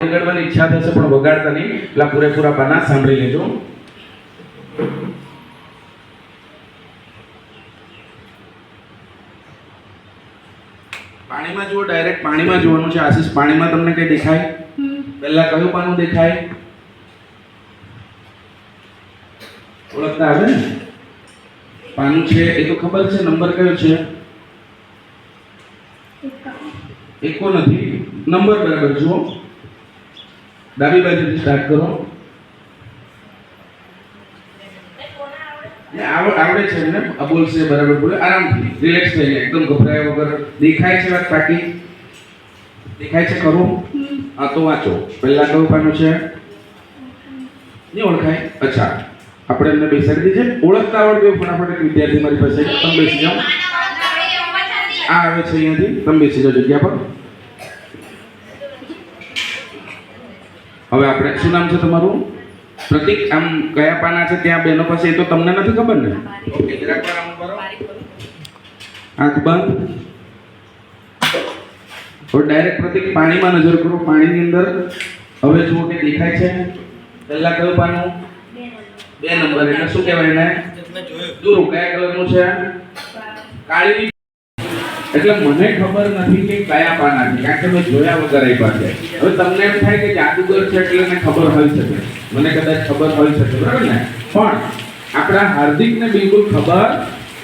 વગાડવાની ઈચ્છા થશે પણ વગાડતા નહીં. એટલે પૂરેપૂરા પાના સાંભળી લેજો. પાણીમાં જુઓ ડાયરેક્ટ પાણીમાં જોવાનું છે. આશીષ પાણીમાં તમને કઈ દેખાય? પહેલા કયું પાનું દેખાય? ઓળખતા આવે ને? પાનું છે એ તો ખબર છે નંબર કયો છે? એકો નથી. નંબર બરાબર જુઓ. ડાબી બાજુથી સ્ટાર્ટ કરો. આવડે છે ને અબોલ બોલશે બરાબર બોલે. આરામથી રિલેક્સ થઈને એકદમ ગભરાયા વગર. દેખાય છે વાત પાકી? દેખાય છે ખરું? હા તો વાંચો. પહેલા કયું પાનું છે? નહીં ઓળખાય? અચ્છા. આપણે એમને બેસાડી દીધે ઓળખતા આવડતું એવું ફટાફટ એક વિદ્યાર્થી મારી પાસે છે. તમે બેસી જાઓ. આ આવે છે અહીંયાથી. તમે બેસી જાઓ જગ્યા પર. હવે આપણે શું નામ છે તમારું? પ્રતિક આમ કયા પાના છે ત્યાં બેનો પાસે એ તો તમને નથી ખબર ને? ઓકે જરાક વાર આમ કરો આંખ બંધ. હવે ડાયરેક્ટ પ્રતિક પાણીમાં નજર કરો પાણીની અંદર. હવે જુઓ કે દેખાય છે. પહેલા કયું પાનું? બે નંબર. એટલે શું કહેવાય એને? દૂર કયા કલરનું છે? કાળી એટલે મને ખબર નથી કે કયા પાના છે, કારણ કે મેં જોયા વગર આપ્યા છે. હવે તમને એમ થાય કે જાદુગર છે એટલે મને ખબર હોઈ શકે. મને કદાચ ખબર હોઈ શકે, બરાબર ને? પણ આપણા હાર્દિકને બિલકુલ ખબર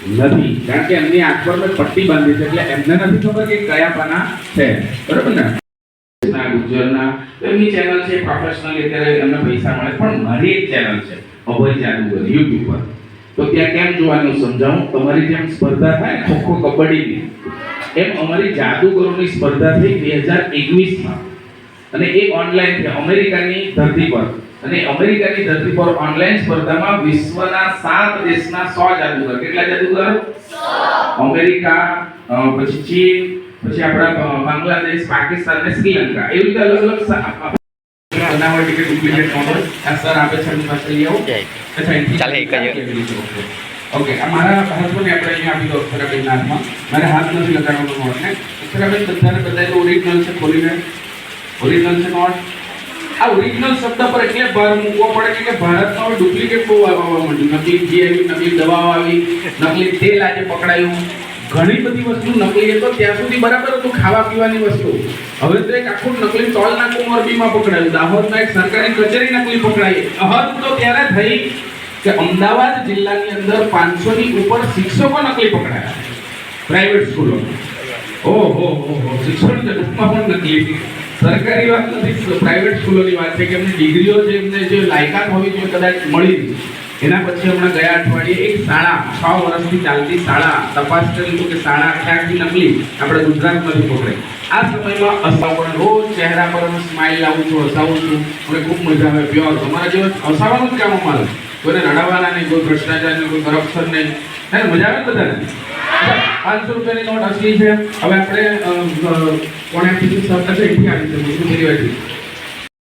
નથી, કારણ કે એમની આંખ પર મેં પટ્ટી બાંધી છે, એટલે એમને નથી ખબર કે કયા પાના છે. બરાબર ને? ગુજરના એમની ચેનલ છે પ્રોફેશનલ અત્યારે એમને પૈસા મળે, પણ મારી એક ચેનલ છે, અભય જાદુગર, યુટ્યુબ પર. તો ત્યાં કેમ જોવાનું સમજાવું? તમારી જેમ સ્પર્ધા થાય ખો ખો કબડ્ડીની. એમ અમારી જાદુગરોની સ્પર્ધા થઈ બે હજાર એકવીસમાં. અને એ ઓનલાઈન છે અમેરિકાની ધરતી પર. અને અમેરિકાની ધરતી પર ઓનલાઈન સ્પર્ધામાં વિશ્વના સાત દેશના સો જાદુગર. કેટલા જાદુગર? અમેરિકા પછી ચીન પછી આપણા બાંગ્લાદેશ પાકિસ્તાન અને શ્રીલંકા. એવી રીતે અલગ અલગ બનાવવા માટે ડુપ્લિકેટ મોડલ આ સર આપે છે એમની પાસે લઈ આવો. અચ્છા ચાલે, એક જ. ઓકે, આ મારા હાથમાં આપણે અહીંયા આપી દો અક્ષરાબેનના હાથમાં. મારે હાથ નથી લગાડવાનો નોટ ને અક્ષરાબેન બધાને બધાએ તો ઓરિજિનલ છે, ખોલીને. ઓરિજિનલ છે નોટ આ ઓરિજિનલ શબ્દ પર એટલે ભાર મૂકવો પડે કે ભારતનો ડુપ્લિકેટ બહુ આવવા માંડ્યું. નકલી ઘી આવી, નકલી દવાઓ આવી, નકલી તેલ આજે પકડાયું. ઘણી બધી વસ્તુ નકલી હતો ત્યાં સુધી બરાબર હતું ખાવા પીવાની વસ્તુ. હવે તો એક આખું નકલી ટોલ નાકું મોરબીમાં પકડાયું. દાહોદમાં એક સરકારી કચેરી નકલી પકડાઈ. અહદ તો ત્યારે થઈ. કે અમદાવાદ જિલ્લાની અંદર 500 ની ઉપર શિક્ષકો નકલી પકડાયા પ્રાઇવેટ સ્કૂલો ઓહો ઓહો શિક્ષણ જગતમાં પણ નકલી સરકારી વાત નથી પ્રાઇવેટ સ્કૂલોની વાત છે કે એમની ડિગ્રીઓ જે એમને જે લાયકાત હોવી જોઈએ કદાચ મળી. એના પછી હમણાં ગયા અઠવાડિયે એક શાળા, છ વર્ષથી ચાલતી શાળા, તપાસ કરી તો કે શાળા આખી નકલી, આપણે ગુજરાતમાંથી પકડે આ સમયમાં હસાવણ રોજ ચહેરા પર હું સ્માઇલ લાવું છું, હસાવું છું. મને ખૂબ મજા આવે, પ્યોર. તમારા જેવા હસાવાનું જ કામ અમારે કોઈને રડાવવાના નહીં, કોઈ ભ્રષ્ટાચાર નહીં કોઈ કરપ્શન નહીં. હે? મજા આવે બધાને? પાંચસો રૂપિયાની નોટ અસલી છે. હવે આપણે કોને કીધું સર અહીંથી આવી છે મુસ્લિમ પરિવારથી